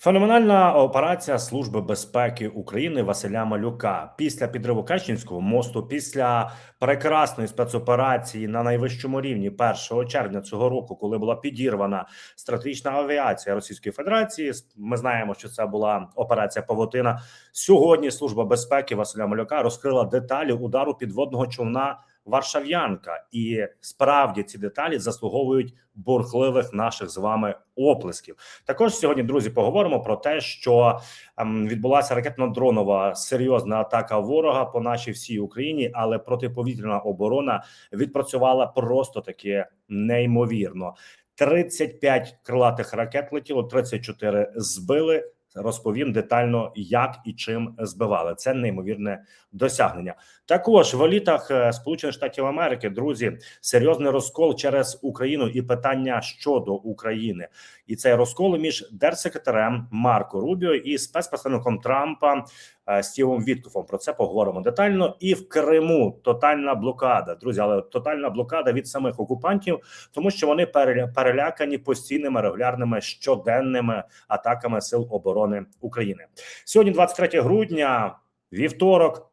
Феноменальна операція Служби безпеки України Василя Малюка після підриву Керченського мосту, після прекрасної спецоперації на найвищому рівні 1 червня цього року, коли була підірвана стратегічна авіація Російської Федерації. Ми знаємо, що це була операція Павутина. Сьогодні служба безпеки Василя Малюка розкрила деталі удару підводного човна. Варшав'янка, і справді ці деталі заслуговують бурхливих наших з вами оплесків. Також сьогодні, друзі, поговоримо про те, що ем, відбулася ракетно-дронова серйозна атака ворога по нашій всій Україні, але протиповітряна оборона відпрацювала просто таки неймовірно. 35 крилатих ракет летіло, 34 збили. Розповім детально, як і чим збивали. Це неймовірне досягнення. Також в елітах е, Сполучених Штатів Америки друзі серйозний розкол через Україну і питання щодо України, і цей розкол між держсекретарем Марко Рубіо і спецпредставником Трампа Стівом Віткофом. Про це поговоримо детально. І в Криму тотальна блокада, друзі, але тотальна блокада від самих окупантів, тому що вони переля- перелякані постійними регулярними щоденними атаками сил оборони України. Сьогодні, 23 грудня, вівторок.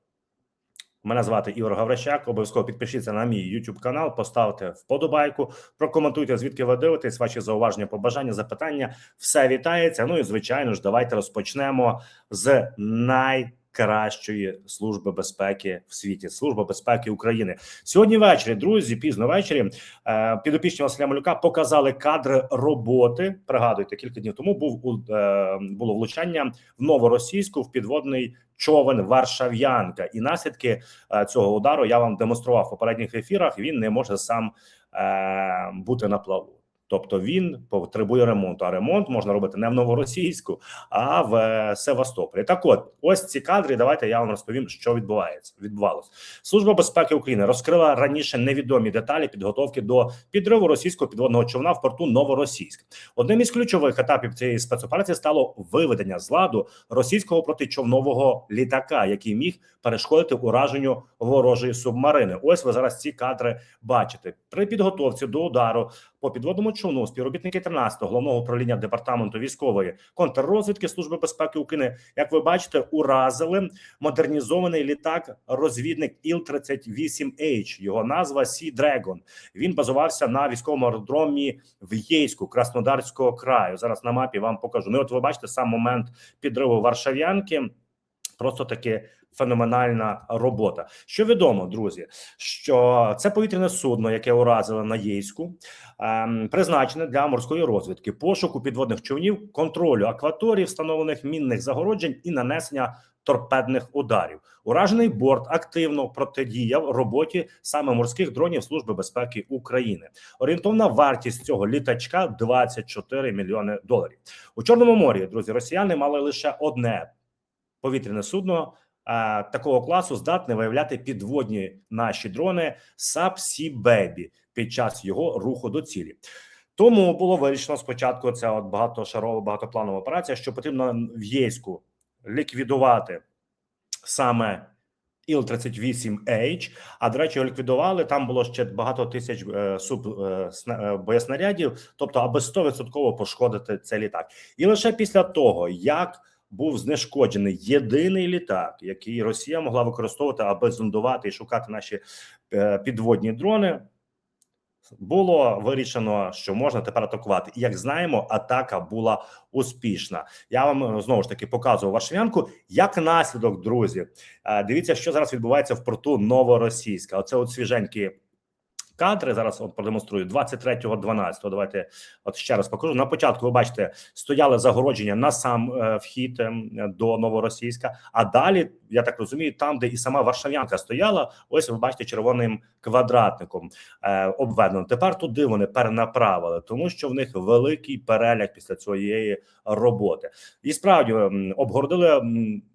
Мене звати Ігор Гаврищак. Обов'язково підпишіться на мій YouTube канал, поставте вподобайку, прокоментуйте, звідки ви дивитесь, ваші зауваження, побажання, запитання. Все вітається. Ну і звичайно ж, давайте розпочнемо з найкращої служби безпеки в світі служба безпеки України. Сьогодні ввечері, друзі, пізно ввечері е, підопічні Василя Малюка показали кадри роботи. Пригадуйте, кілька днів тому був у- е, було влучання в новоросійську в підводний човен Варшав'янка, і наслідки е, цього удару я вам демонстрував в попередніх ефірах. Він не може сам е, бути на плаву. Тобто він потребує ремонту. А ремонт можна робити не в новоросійську, а в Севастополі. Так, от ось ці кадри. Давайте я вам розповім, що відбувається. Відбувалось. Служба безпеки України розкрила раніше невідомі деталі підготовки до підриву російського підводного човна в порту Новоросійськ. Одним із ключових етапів цієї спецоперації стало виведення з ладу російського протичовнового літака, який міг перешкодити ураженню ворожої субмарини. Ось ви зараз ці кадри бачите. При підготовці до удару по підводному човну співробітники 13-го головного управління департаменту військової контррозвідки служби безпеки України, як ви бачите, уразили модернізований літак розвідник Іл-38H. Його назва Sea Dragon. Він базувався на військовому аеродромі в Єйську Краснодарського краю. Зараз на мапі вам покажу. Ну, от ви бачите сам момент підриву Варшав'янки. Просто таки феноменальна робота. Що відомо, друзі, що це повітряне судно, яке уразили на Єйську, ем, призначене для морської розвідки, пошуку підводних човнів, контролю акваторій, встановлених мінних загороджень і нанесення торпедних ударів. Уражений борт активно протидіяв роботі саме морських дронів Служби безпеки України. Орієнтовна вартість цього літачка 24 мільйони доларів. У Чорному морі друзі росіяни мали лише одне повітряне судно такого класу здатне виявляти підводні наші дрони SAP-Sea Baby під час його руху до цілі. Тому було вирішено спочатку ця от багатошарова багатопланова операція, що потрібно в Єйську ліквідувати саме Іл-38H, а до речі, його ліквідували. Там було ще багато тисяч е, суб е, е, боєснарядів, тобто, аби 100% пошкодити цей літак. І лише після того, як був знешкоджений єдиний літак, який Росія могла використовувати, аби зондувати і шукати наші е, підводні дрони. Було вирішено, що можна тепер атакувати. І як знаємо, атака була успішна. Я вам е, знову ж таки показував Варшавянку. Як наслідок, друзі, е, дивіться, що зараз відбувається в порту Новоросійська. Оце от свіженькі кадри. Зараз от продемонструю 23.12. Давайте от ще раз покажу. На початку ви бачите, стояли загородження на сам е, вхід ем, до Новоросійська. А далі, я так розумію, там, де і сама Варшавянка стояла, ось ви бачите червоним квадратником е, обведено. Тепер туди вони перенаправили, тому що в них великий переляк після цієї роботи. І справді обгородили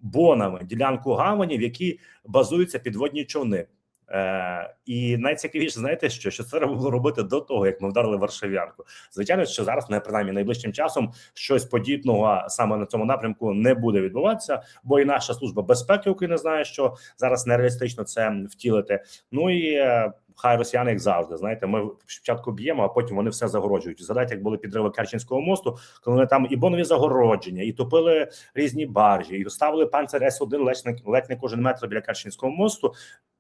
бонами ділянку гавані, в якій базуються підводні човни. Е, і найцікавіше, знаєте, що, що це треба було робити до того, як ми вдарили Варшавянку. Звичайно, що зараз, не принаймні найближчим часом, щось подібного саме на цьому напрямку не буде відбуватися, бо і наша служба безпеки України знає, що зараз нереалістично це втілити. Ну і е, хай росіяни, як завжди, знаєте, ми спочатку б'ємо, а потім вони все загороджують. Згадайте, як були підриви Керченського мосту, коли вони там і бонові загородження, і топили різні баржі, і ставили панцир С-1 ледь не, ледь не кожен метр біля Керченського мосту.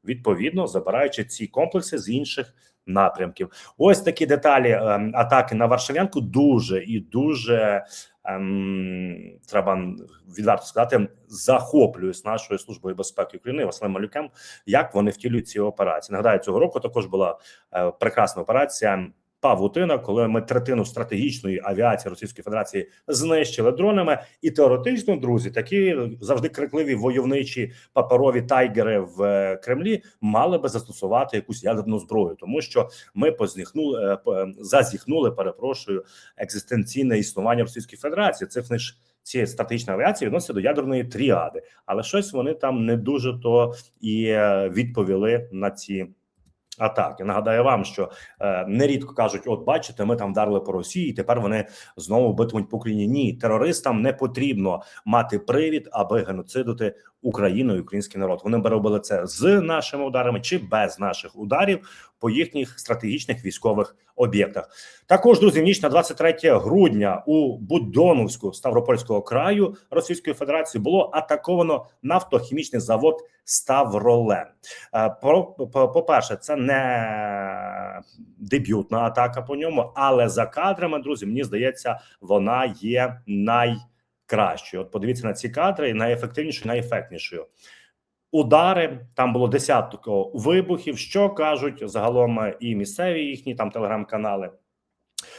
Відповідно, забираючи ці комплекси з інших напрямків. Ось такі деталі ем, атаки на Варшавянку дуже і дуже ем, треба відверто сказати, захоплююсь нашою службою безпеки України Василем Малюкем, як вони втілюють ці операції. Нагадаю, цього року також була е, прекрасна операція. Павутина, коли ми третину стратегічної авіації Російської Федерації знищили дронами, і теоретично, друзі, такі завжди крикливі войовничі паперові тайгери в е, Кремлі мали би застосувати якусь ядерну зброю, тому що ми позіхнули, е, по- зазіхнули, перепрошую, екзистенційне існування Російської Федерації. Це ж ці стратегічні авіації відносяться до ядерної тріади, але щось вони там не дуже то і е, відповіли на ці. Атаки нагадаю вам, що е, нерідко кажуть: от бачите, ми там вдарили по Росії, і тепер вони знову битимуть по Україні. Ні, терористам не потрібно мати привід, аби геноцидити Україну і український народ. Вони би робили це з нашими ударами чи без наших ударів по їхніх стратегічних військових об'єктах. Також друзі, ніч на 23 грудня у Будоновську Ставропольського краю Російської Федерації було атаковано нафтохімічний завод Ставролен. Е, по перше, це не дебютна атака по ньому, але за кадрами, друзі, мені здається, вона є найкращою. От подивіться на ці кадри, найефективнішою, найефектнішою. Удари там було десятко вибухів. Що кажуть загалом і місцеві їхні там телеграм-канали.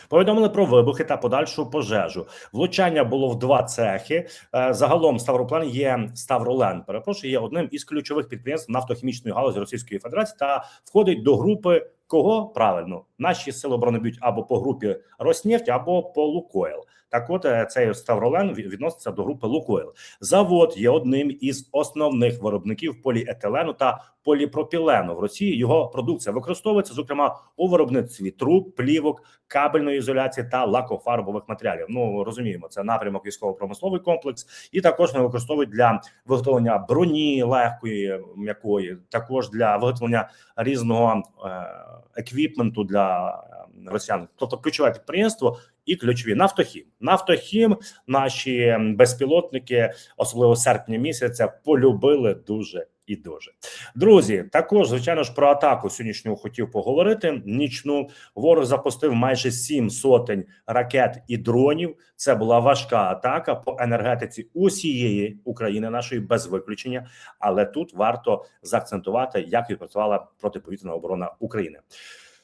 Повідомили про вибухи та подальшу пожежу. Влучання було в два цехи. Е, Загалом Ставроплен є Ставролен. Перепрошую, є одним із ключових підприємств нафтохімічної галузі Російської Федерації та входить до групи кого правильно наші сили оборони б'ють або по групі Роснефть, або по Лукойл. Так, от е, цей Ставролен відноситься до групи Лукойл. Завод є одним із основних виробників поліетилену та поліпропілену в Росії. Його продукція використовується зокрема у виробництві труб, плівок, кабельної ізоляції та лакофарбових матеріалів. Ну розуміємо, це напрямок військово-промисловий комплекс, і також вони використовують для виготовлення броні легкої, м'якої, також для виготовлення різного е, еквіпменту для е, росіян. Тобто ключове підприємство і ключові нафтохім. Нафтохім наші безпілотники, особливо серпня місяця, полюбили дуже. І дуже друзі, також звичайно ж про атаку сьогоднішню хотів поговорити. Нічну ворог запустив майже сім сотень ракет і дронів. Це була важка атака по енергетиці усієї України, нашої без виключення. Але тут варто заакцентувати, як відпрацювала протиповітряна оборона України.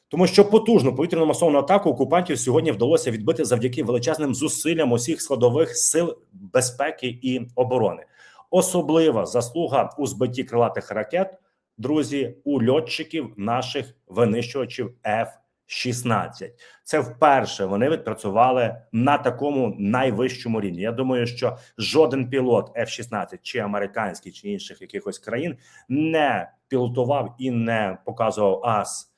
Тому що потужну повітряну масовну атаку окупантів сьогодні вдалося відбити завдяки величезним зусиллям усіх складових сил безпеки і оборони. Особлива заслуга у збитті крилатих ракет, друзі, у льотчиків наших винищувачів F-16. Це вперше вони відпрацювали на такому найвищому рівні. Я думаю, що жоден пілот F-16, чи американський, чи інших якихось країн не пілотував і не показував ас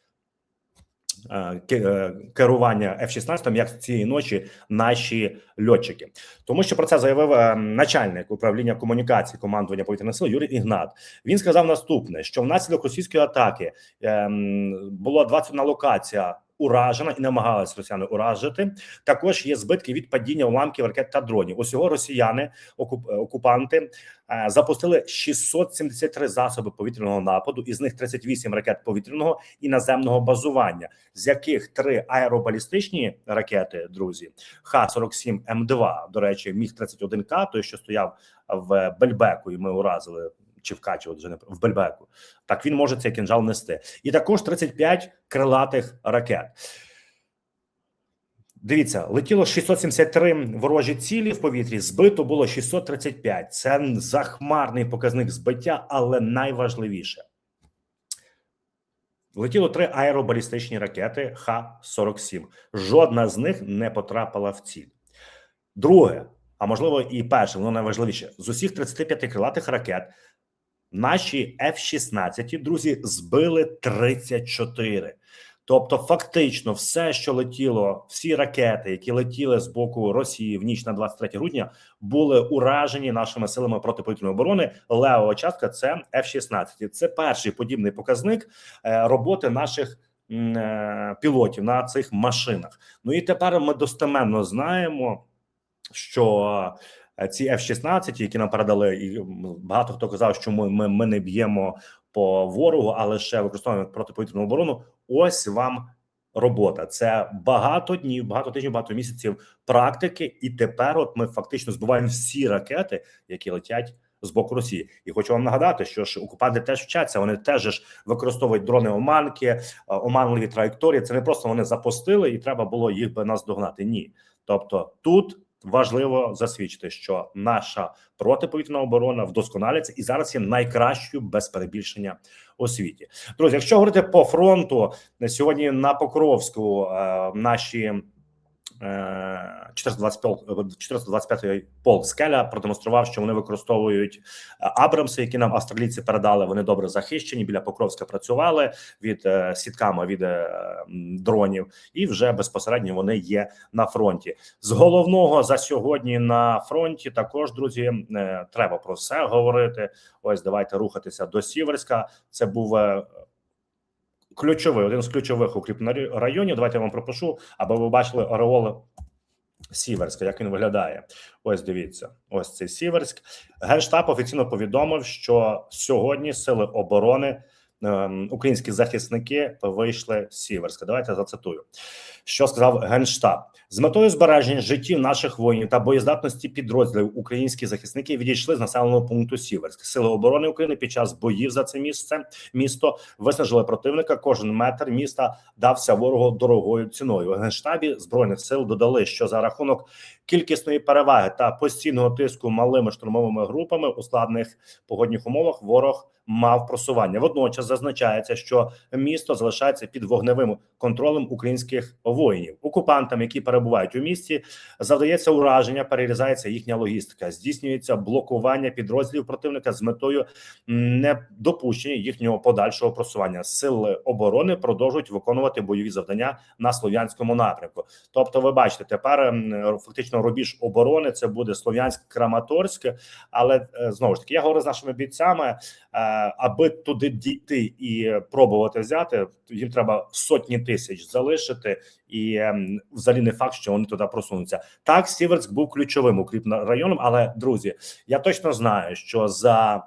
керування F-16, як цієї ночі наші льотчики, тому що про це заявив е, начальник управління комунікації командування повітряних сил Юрій Ігнат. Він сказав наступне: що внаслідок російської атаки було була 21 локація. Уражена і намагалась росіяни уражити. Також є збитки від падіння уламків ракет та дронів. Усього росіяни, е, окупанти, е, запустили 673 засоби повітряного нападу, із них 38 ракет повітряного і наземного базування, з яких три аеробалістичні ракети, друзі, Х-47 М2, до речі, міг 31 К, той, що стояв в Бельбеку, і ми уразили. Чи в Качі, от вже не в Бельбеку, так він може цей кінжал нести, і також 35 крилатих ракет. Дивіться, летіло 673 ворожі цілі в повітрі. Збито було 635. Це захмарний показник збиття, але найважливіше. Летіло три аеробалістичні ракети Х-47. Жодна з них не потрапила в ціль. Друге, а можливо, і перше, воно найважливіше: з усіх 35 крилатих ракет наші F-16, друзі, збили 34. Тобто, фактично, все, що летіло, всі ракети, які летіли з боку Росії в ніч на 23 грудня, були уражені нашими силами протиповітряної оборони. Левова частка це F-16. Це перший подібний показник е, роботи наших е, пілотів на цих машинах. Ну і тепер ми достеменно знаємо, що ці F-16, які нам передали, і багато хто казав, що ми, ми, ми не б'ємо по ворогу, а лише використовуємо протиповітряну оборону. Ось вам робота. Це багато днів, багато тижнів, багато місяців практики. І тепер, от ми фактично збиваємо всі ракети, які летять. З боку Росії, і хочу вам нагадати, що ж окупанти теж вчаться. Вони теж ж використовують дрони оманки, е, оманливі траєкторії. Це не просто вони запустили, і треба було їх би наздогнати. Ні, тобто тут важливо засвідчити, що наша протиповітряна оборона вдосконалюється і зараз є найкращою без перебільшення у світі. Друзі, якщо говорити по фронту сьогодні на Покровську, е, наші е, 425 425 полк скеля продемонстрував, що вони використовують е, Абрамси, які нам австралійці передали. Вони добре захищені. Біля Покровська працювали від е, сітками від е, дронів, і вже безпосередньо вони є на фронті. З головного за сьогодні на фронті також друзі е, треба про все говорити. Ось давайте рухатися до Сіверська. Це був е, ключовий один з ключових укріплених районів. Давайте я вам пропишу, аби ви бачили ореол Сіверська, як він виглядає. Ось дивіться, ось цей Сіверськ. Генштаб офіційно повідомив, що сьогодні сили оборони. ем, Українські захисники вийшли з Сіверська. Давайте зацитую, що сказав генштаб з метою збереження життів наших воїнів та боєздатності підрозділів. Українські захисники відійшли з населеного пункту Сіверськ. Сили оборони України під час боїв за це місце місто виснажили противника. Кожен метр міста дався ворогу дорогою ціною. В генштабі збройних сил додали, що за рахунок кількісної переваги та постійного тиску малими штурмовими групами у складних погодних умовах ворог мав просування. Водночас зазначається, що місто залишається під вогневим контролем українських воїнів. Окупантам, які перебувають у місті, завдається ураження, перерізається їхня логістика, здійснюється блокування підрозділів противника з метою недопущення їхнього подальшого просування. Сили оборони продовжують виконувати бойові завдання на слов'янському напрямку. Тобто, ви бачите, тепер фактично рубіж оборони це буде Слов'янськ Краматорськ, але е, знову ж таки я говорю з нашими бійцями, е, аби туди дійти і пробувати взяти, їм треба сотні тисяч залишити, і ем, взагалі не факт, що вони туди просунуться. Так, Сіверськ був ключовим укріпним районом, але друзі, я точно знаю, що за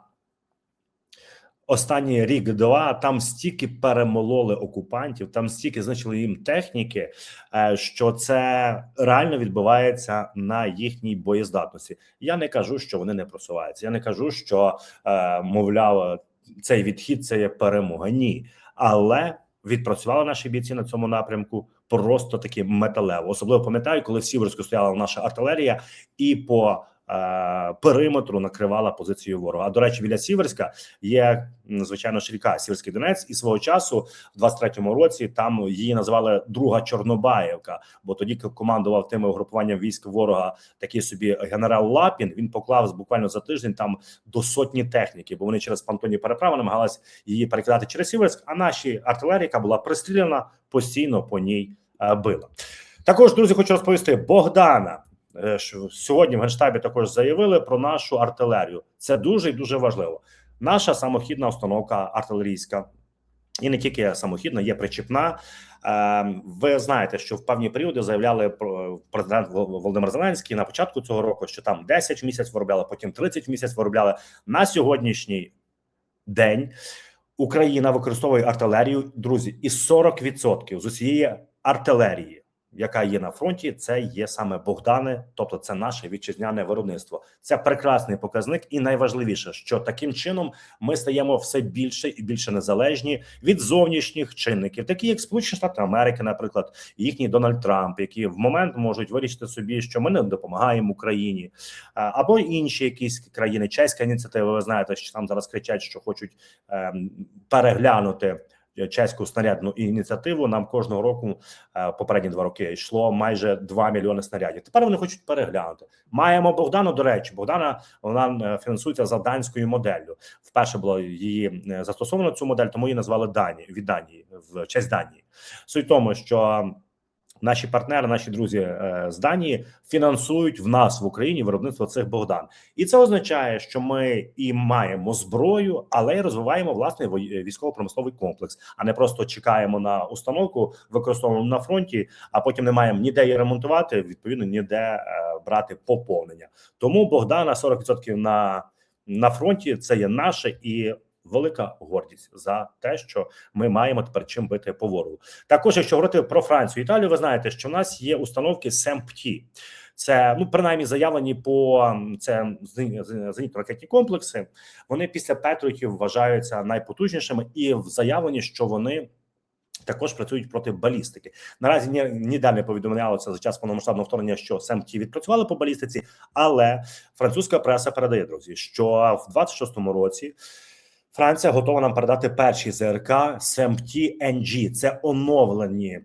останній рік-два там стільки перемололи окупантів, там стільки знищили їм техніки, е, що це реально відбувається на їхній боєздатності. Я не кажу, що вони не просуваються. Я не кажу, що е, мовляв, цей відхід це є перемога. Ні, але відпрацювали наші бійці на цьому напрямку просто таки металево. Особливо пам'ятаю, коли в Сіверську стояла наша артилерія, і по периметру накривала позицію ворога. А до речі, біля Сіверська є звичайно ріка Сіверський Донець, і свого часу, в 23-му році, там її називали Друга Чорнобаївка, бо тоді командував тими угрупуванням військ ворога такий собі генерал Лапін. Він поклав буквально за тиждень там до сотні техніки, бо вони через понтонні переправи намагалися її перекидати через Сіверськ. А наші артилерія, була пристріляна, постійно по ній е, била. Також друзі, хочу розповісти Богдана. Е, Сьогодні в генштабі також заявили про нашу артилерію. Це дуже і дуже важливо. Наша самохідна установка артилерійська, і не тільки самохідна, є причіпна. Е, Ви знаєте, що в певні періоди заявляли про президент Володимир Зеленський на початку цього року, що там 10 в місяць виробляли, потім 30 в місяць виробляли. На сьогоднішній день Україна використовує артилерію, друзі, і 40% з усієї артилерії, яка є на фронті, це є саме Богдани, тобто це наше вітчизняне виробництво. Це прекрасний показник, і найважливіше, що таким чином ми стаємо все більше і більше незалежні від зовнішніх чинників, такі як Сполучені Штати Америки, наприклад, їхній Дональд Трамп, які в момент можуть вирішити собі, що ми не допомагаємо Україні, або інші якісь країни. Чеська ініціатива. Ви знаєте, що там зараз кричать, що хочуть ем, переглянути чеську снарядну ініціативу. Нам кожного року е, попередні два роки йшло майже 2 мільйони снарядів. Тепер вони хочуть переглянути. Маємо Богдану. До речі, Богдана вона е, фінансується за данською моделлю. Вперше було її е, застосовано цю модель, тому її назвали Дані від Данії в честь Данії. Суть тому, що наші партнери, наші друзі е, з Данії фінансують в нас в Україні виробництво цих Богдан, і це означає, що ми і маємо зброю, але й розвиваємо власний вой- військово-промисловий комплекс, а не просто чекаємо на установку, використовуємо на фронті, а потім не маємо ніде її ремонтувати. Відповідно, ніде е, брати поповнення. Тому Богдана 40% на, на фронті це є наше і. Велика гордість за те, що ми маємо тепер чим бити по ворогу. Також, якщо говорити про Францію, Італію, ви знаєте, що в нас є установки СЕМПТІ. Це ну принаймні заявлені по це зенітно-ракетні комплекси. Вони після Петротів вважаються найпотужнішими, і в- заявлені, що вони. Також працюють проти балістики. Наразі ні, ніде не повідомлялося за час повномасштабного вторгнення, що СМТ відпрацювали по балістиці, але французька преса передає друзі, що в 26-му році Франція готова нам передати перші ЗРК СМТ NG. Це оновлені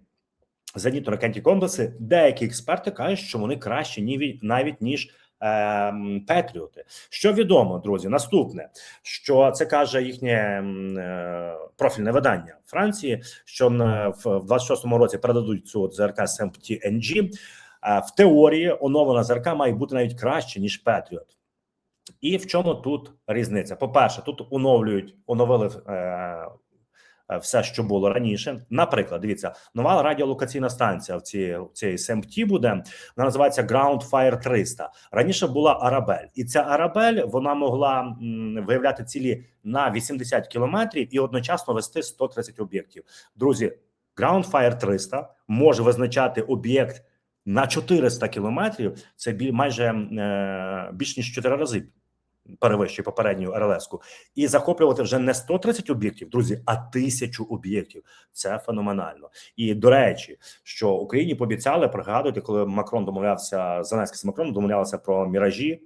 зенітно-ракетні комплекси. Деякі експерти кажуть, що вони кращі ні навіть ніж. ем, Петріоти, що відомо, друзі, наступне, що це каже їхнє е, профільне видання Франції, що в в 26-му році передадуть цю ЗРК СМПТ NG. Е, В теорії оновлена ЗРК має бути навіть краще ніж Петріот. І в чому тут різниця? По-перше, тут оновлюють, оновили е, е, все, що було раніше. Наприклад, дивіться, нова радіолокаційна станція в цій в цій СМТ буде. Вона називається Ground Fire 300. Раніше була Арабель, і ця Арабель вона могла м, виявляти цілі на 80 кілометрів і одночасно вести 130 об'єктів. Друзі, Ground Fire 300 може визначати об'єкт на 400 кілометрів. Це бі, майже е, більш ніж 4 рази перевищує попередню РЛС-ку. і захоплювати вже не 130 об'єктів, друзі, а тисячу об'єктів. Це феноменально. І до речі, що Україні пообіцяли пригадуєте, коли Макрон домовлявся Зеленський з Макроном, домовлялися про міражі.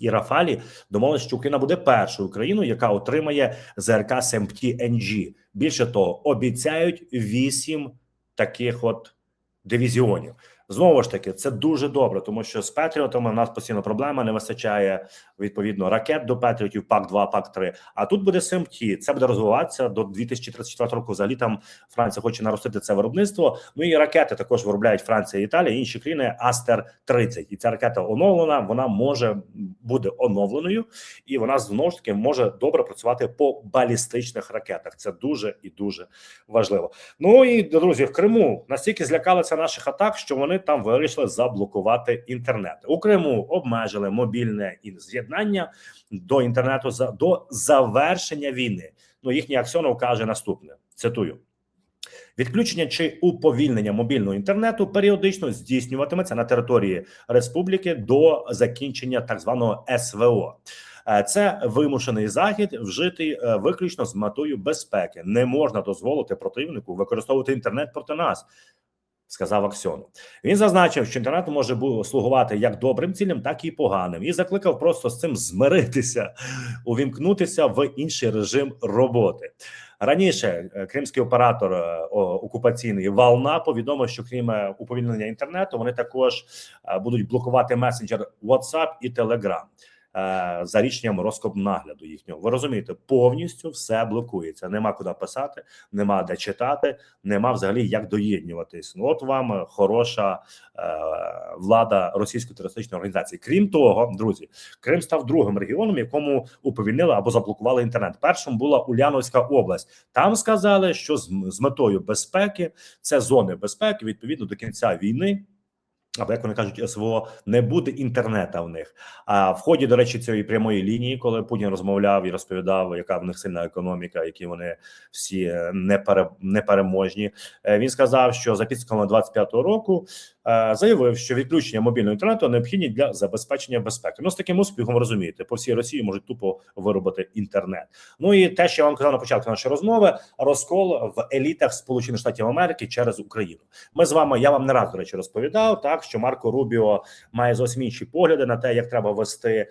І Рафалі домовилися, що Україна буде першою країною, яка отримає ЗРК СМТ NG. Більше того, обіцяють вісім таких от дивізіонів. Знову ж таки, це дуже добре, тому що з Петріотами в нас постійно проблема не вистачає відповідно ракет до Петріотів, пак 2 пак 3 А тут буде СМТ. Це буде розвиватися до 2034 року. Взагалі там Франція хоче наростити це виробництво. Ну і ракети також виробляють Франція, і Італія, інші країни Астер 30 І ця ракета оновлена. Вона може буде оновленою, і вона знову ж таки може добре працювати по балістичних ракетах. Це дуже і дуже важливо. Ну і друзі, в Криму настільки злякалися наших атак, що вони там вирішили заблокувати інтернет. У Криму обмежили мобільне з'єднання до інтернету за до завершення війни. Ну їхній Аксьонов каже наступне: цитую. Відключення чи уповільнення мобільного інтернету періодично здійснюватиметься на території республіки до закінчення так званого СВО. Е, Це вимушений захід, вжитий е, виключно з метою безпеки. Не можна дозволити противнику використовувати інтернет проти нас. Сказав Аксьонов. Він зазначив, що інтернет може слугувати як добрим цілям, так і поганим, і закликав просто з цим змиритися, увімкнутися в інший режим роботи. Раніше е, кримський оператор е, окупаційний Вална повідомив, що крім е, уповільнення інтернету, вони також будуть блокувати месенджер WhatsApp і Telegram за рішенням Роскомнагляду їхнього. Ви розумієте, повністю все блокується. Нема куди писати, нема де читати, нема взагалі як доєднюватись. Ну от вам е, хороша е, влада російської терористичної організації. Крім того, друзі, Крим став другим регіоном, якому уповільнили або заблокували інтернет. Першим була Уляновська область. Там сказали, що з метою безпеки це зони безпеки відповідно до кінця війни. Або як вони кажуть, СВО не буде інтернета в них. А в ході, до речі, цієї прямої лінії, коли Путін розмовляв і розповідав, яка в них сильна економіка, які вони всі е, непере, непереможні. е, Він сказав, що за підсумками 25-го року е, заявив, що відключення мобільного інтернету необхідні для забезпечення безпеки. Ну з таким успіхом розумієте, по всій Росії можуть тупо виробити інтернет. Ну і те, що я вам казав на початку нашої розмови, розкол в елітах Сполучених Штатів Америки через Україну. Ми з вами, я вам не раз до речі, розповідав так, що Марко Рубіо має зовсім інші погляди на те, як треба вести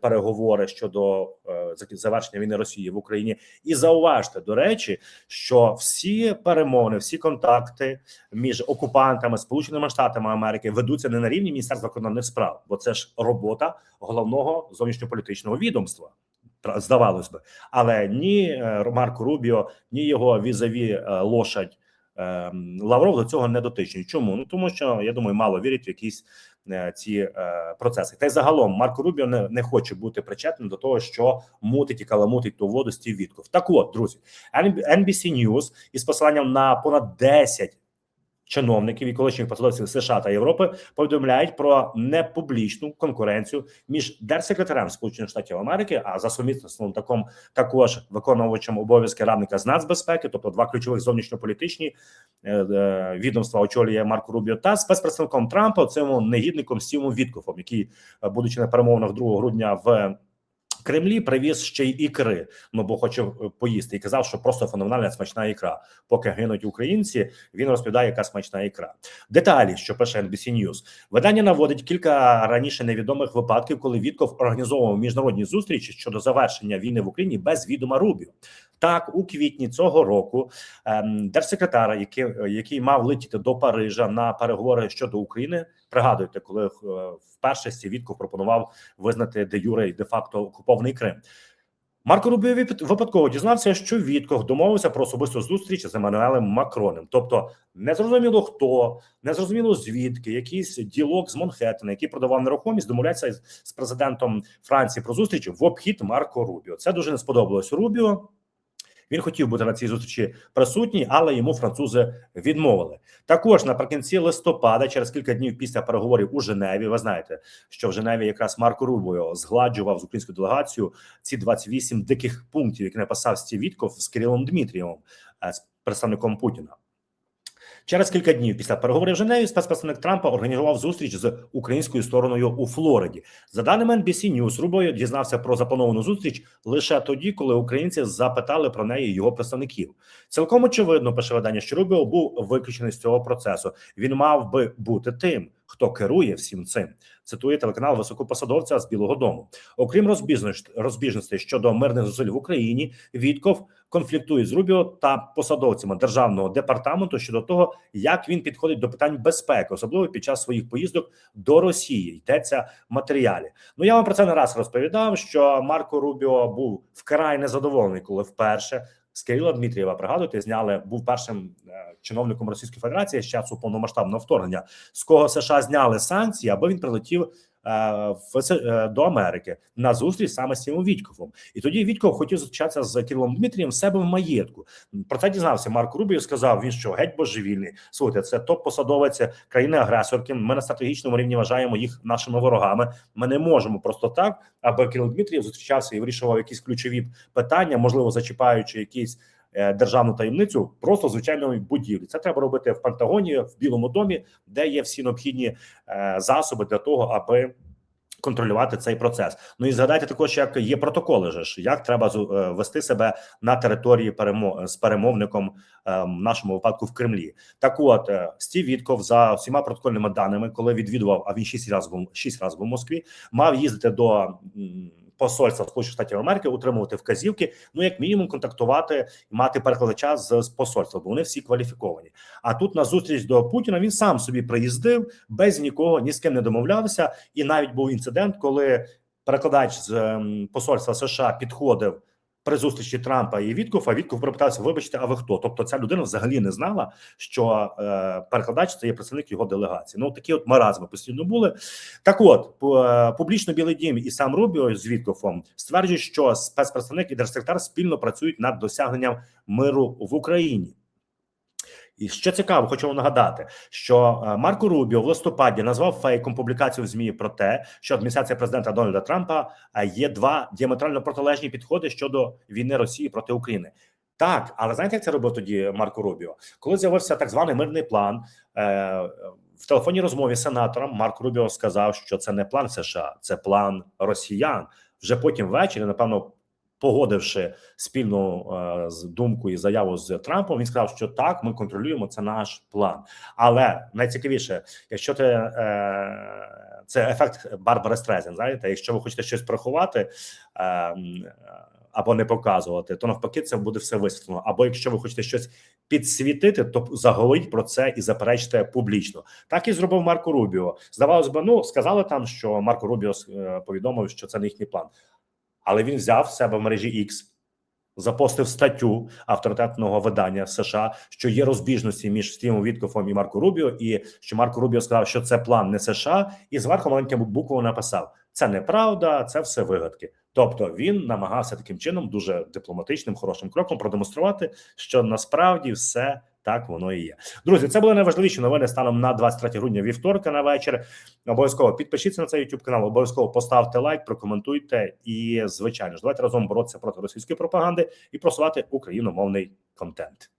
переговори щодо е, завершення війни Росії в Україні. І зауважте до речі, що всі перемовини, всі контакти між окупантами Сполученими Штатами Америки ведуться не на рівні Міністерства закордонних справ, бо це ж робота головного зовнішньополітичного відомства. Здавалось би, але ні е, Марко Рубіо, ні його візаві е, лошадь Лавров до цього не дотичні. Чому? Ну тому що я думаю, мало вірять в якісь е, ці е, процеси. Та й загалом Марко Рубіо не, не хоче бути причетним до того, що мутить і каламутить ту воду Стів Вітков. Так от, друзі, NBC News із посиланням на понад 10 чиновників і колишніх посадовців США та Європи повідомляють про непублічну конкуренцію між держсекретарем Сполучених Штатів Америки, а за сумісництвом таком також виконувачем обов'язки радника з нацбезпеки, тобто два ключових зовнішньополітичні е, е, відомства очолює Марко Рубіо та спецпредставником Трампа цим негідником Стівом Віткофом, який, е, будучи на перемовинах 2 грудня в Кремлі привіз ще й ікри, ну бо хоче е, поїсти, і казав, що просто феноменальна смачна ікра. Поки гинуть українці, він розповідає, яка смачна ікра. Деталі, що пише NBC News. Видання наводить кілька раніше невідомих випадків, коли Вітков організовував міжнародні зустрічі щодо завершення війни в Україні без відома Рубіо. Так, у квітні цього року ем, держсекретар, який, який мав летіти до Парижа на переговори щодо України, пригадуєте, коли е, вперше Стів Вітков пропонував визнати де юре і де факто окупований Крим. Марко Рубіо вип- випадково дізнався, що Вітков домовився про особисту зустріч з Еммануелем Макроном. Тобто, незрозуміло хто, незрозуміло звідки, якийсь ділок з Монхеттена, який продавав нерухомість, домовляється з президентом Франції про зустріч в обхід Марко Рубіо. Це дуже не сподобалось Рубіо. Він хотів бути на цій зустрічі присутній, але йому французи відмовили. Також наприкінці листопада, через кілька днів після переговорів у Женеві, ви знаєте, що в Женеві якраз Марко Рубіо згладжував з українською делегацією ці 28 диких пунктів, які написав Стівітков з Кирилом Дмитрієвим, е, з представником Путіна. Через кілька днів після переговорів в Женеві спецпредставник Трампа організував зустріч з українською стороною у Флориді. За даними NBC News, Рубо дізнався про заплановану зустріч лише тоді, коли українці запитали про неї його представників. Цілком очевидно, пише видання, що Рубіо був виключений з цього процесу. Він мав би бути тим, хто керує всім цим. Цитує телеканал високопосадовця з Білого Дому. Окрім розбіжностей щодо мирних зусиль в Україні, Вітков конфліктує з Рубіо та посадовцями державного департаменту щодо того, як він підходить до питань безпеки, особливо під час своїх поїздок до Росії. Йдеться в матеріалі. Ну я вам про це не раз розповідав. Що Марко Рубіо був вкрай незадоволений, коли вперше з Кирила Дмитрієва пригадуєте, зняли був першим е, чиновником Російської Федерації з часу повномасштабного вторгнення, з кого США зняли санкції, аби він прилетів. Е, В е, до Америки на зустріч саме з цим Вітьковим, і тоді Вітьков хотів зустрічатися з Кирилом Дмитрієм в себе в маєтку. Про це дізнався Марк Рубіо. Сказав він, що геть божевільний. Слухайте, це топ-посадовець країни-агресорки. Ми на стратегічному рівні вважаємо їх нашими ворогами. Ми не можемо просто так, аби Кирил Дмитрієв зустрічався і вирішував якісь ключові питання, можливо, зачіпаючи якісь. Е, Державну таємницю просто звичайної будівлі. Це треба робити в Пентагоні, в Білому домі, де є всі необхідні е, засоби для того, аби контролювати цей процес. Ну і згадайте також, як є протоколи, ж як треба е, вести себе на території перемо з перемовником е, в нашому випадку в Кремлі. Так, от Стів Вітков за всіма протокольними даними, коли відвідував, а він шість разів шість разів в Москві, мав їздити до посольства Сполучених Штатів Америки, утримувати вказівки. Ну як мінімум, контактувати і мати перекладача з, з посольства, бо вони всі кваліфіковані. А тут на зустріч до Путіна він сам собі приїздив без нікого, ні з ким не домовлявся. І навіть був інцидент, коли перекладач з ем, посольства США підходив при зустрічі Трампа і Віткофа Вітков пропитався, вибачте, а ви хто? Тобто ця людина взагалі не знала, що е, перекладач це є представник його делегації. Ну такі от маразми постійно були. Так, от е, публічно Білий Дім і сам Рубіо з Віткофом стверджують, що спецпредставник і держсекретар спільно працюють над досягненням миру в Україні. І що цікаво, хочу вам нагадати, що е, Марко Рубіо в листопаді назвав фейком публікацію в змі про те, що адміністрація президента Дональда Трампа е, є два діаметрально протилежні підходи щодо війни Росії проти України. Так, але знаєте, як це робив тоді Марко Рубіо? Коли з'явився так званий мирний план е, в телефонній розмові з сенатором, Марко Рубіо сказав, що це не план США, це план росіян. Вже потім ввечері, напевно, погодивши спільну е, думку і заяву з Трампом, він сказав, що так, ми контролюємо це наш план. Але найцікавіше, якщо ти е, це ефект Барбари Стрезен, знаєте, якщо ви хочете щось приховати. Е, або не показувати, то навпаки, це буде все висвітлено. Або якщо ви хочете щось підсвітити, то заговоріть про це і заперечте публічно. Так і зробив Марко Рубіо. Здавалось би, ну сказали там, що Марко Рубіо е, повідомив, що це не їхній план, але він взяв себе в мережі X, запостив статтю авторитетного видання США, що є розбіжності між Стівом Віткофом і Марко Рубіо, і що Марко Рубіо сказав, що це план не США, і зверху маленьким буквою написав: це неправда, це все вигадки. Тобто він намагався таким чином, дуже дипломатичним, хорошим кроком продемонструвати, що насправді все так воно і є. Друзі, це були найважливіші новини станом на 23 грудня вівторка на вечір. Обов'язково підпишіться на цей YouTube канал, обов'язково поставте лайк, прокоментуйте і, звичайно ж, давайте разом боротися проти російської пропаганди і просувати україномовний контент.